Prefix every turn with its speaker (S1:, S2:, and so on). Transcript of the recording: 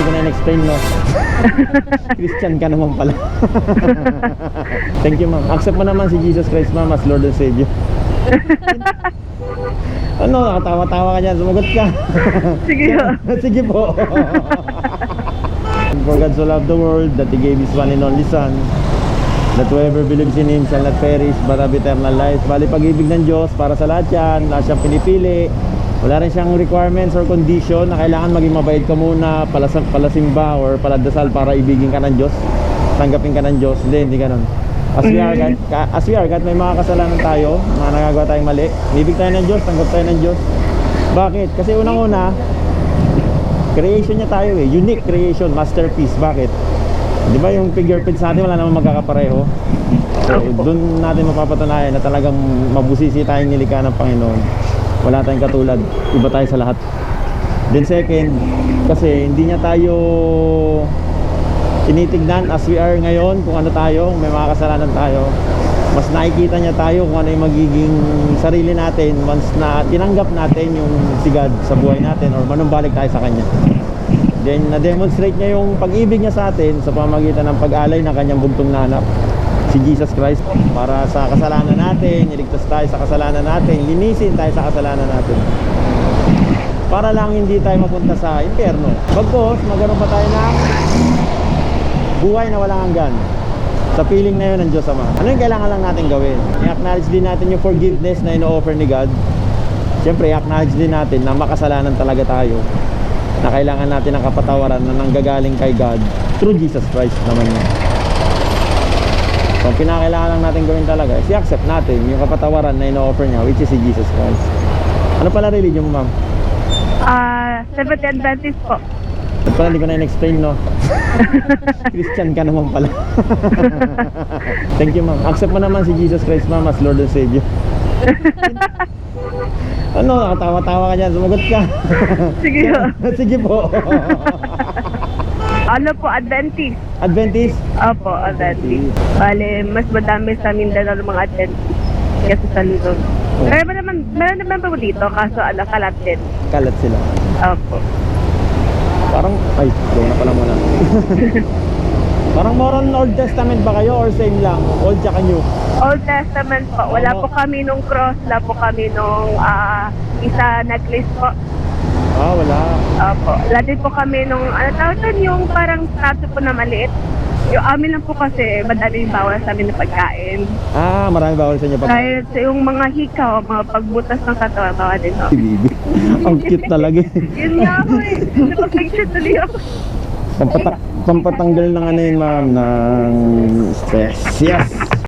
S1: hindi ko na in-explain, no? Christian ka naman pala. Thank you, ma'am. Accept mo naman si Jesus Christ, ma'am, as Lord and Savior. ano, nakatawa-tawa ka dyan. Sumagot ka.
S2: Sige ho.
S1: Sige po. For God so loved the world that He gave His one and only Son that whoever believes in Him shall not perish but have eternal life. Bali pag-ibig ng Diyos para sa lahat yan, lahat siyang pinipili. Wala rin siyang requirements or condition na kailangan maging mabait ka muna, palasang, palasimba or paladasal para ibigin ka ng Diyos, tanggapin ka ng Diyos. Hindi, hindi ganun. As we are, God, ka- as we are, God, may mga kasalanan tayo, mga nagagawa tayong mali. Ibig tayo ng Diyos, tanggap tayo ng Diyos. Bakit? Kasi unang-una, creation niya tayo eh. Unique creation, masterpiece. Bakit? Di ba yung fingerprints natin wala namang magkakapareho? So, doon natin mapapatunayan na talagang mabusisi tayong nilikha ng Panginoon. Wala tayong katulad. Iba tayo sa lahat. Then second, kasi hindi niya tayo tinitignan as we are ngayon kung ano tayo, may mga kasalanan tayo. Mas nakikita niya tayo kung ano yung magiging sarili natin once na tinanggap natin yung si God sa buhay natin or manumbalik tayo sa Kanya. Then, na-demonstrate niya yung pag-ibig niya sa atin sa pamagitan ng pag-alay ng kanyang bugtong na si Jesus Christ, para sa kasalanan natin, iligtas tayo sa kasalanan natin, linisin tayo sa kasalanan natin. Para lang hindi tayo mapunta sa impyerno. Bagkos, magkaroon pa tayo ng buhay na walang hanggan. Sa piling na yun ng Diyos Ama. Ano yung kailangan lang natin gawin? I-acknowledge din natin yung forgiveness na ino-offer ni God. Siyempre, i-acknowledge din natin na makasalanan talaga tayo na kailangan natin ng kapatawaran na nanggagaling kay God through Jesus Christ naman yun. So, ang pinakailangan lang natin gawin talaga is i-accept natin yung kapatawaran na ino-offer niya which is si Jesus Christ. Ano pala religion mo, ma'am?
S2: Ah, Seventh Adventist po.
S1: Ba't pala hindi ko na in-explain, no? Christian ka naman pala. Thank you, ma'am. Accept mo naman si Jesus Christ, ma'am, as Lord and Savior. ano, nakatawa-tawa ka dyan. Sumagot ka.
S2: Sige ho.
S1: Sige po.
S2: Ano po, Adventist?
S1: Adventist?
S2: Opo, Adventist. Bale, mas madami sa Mindanao ng mga Adventist kesa sa Luzon. Meron naman, meron naman po dito, kaso ano, kalat din.
S1: Kalat sila.
S2: Opo.
S1: Parang, ay, go na pala muna. Parang more on Old Testament ba kayo or same lang? Old tsaka New?
S2: Old Testament po. Wala po kami nung cross, wala po kami nung ah, isa necklace po.
S1: Ah, wala.
S2: Opo. Din po kami nung, ano tawag doon, yung parang statue po na maliit. Yung amin lang po kasi, madami yung bawal sa amin na pagkain.
S1: Ah, marami bawal sa inyo pag...
S2: Kahit sa yung mga hikaw, mga pagbutas ng katawan, bawal din.
S1: Si Bibi. Ang cute talaga.
S2: Yun nga po eh. Napag-picture tuloy ako.
S1: Pampata pampatanggal ng ano yun, ma'am, ng stress. Yes!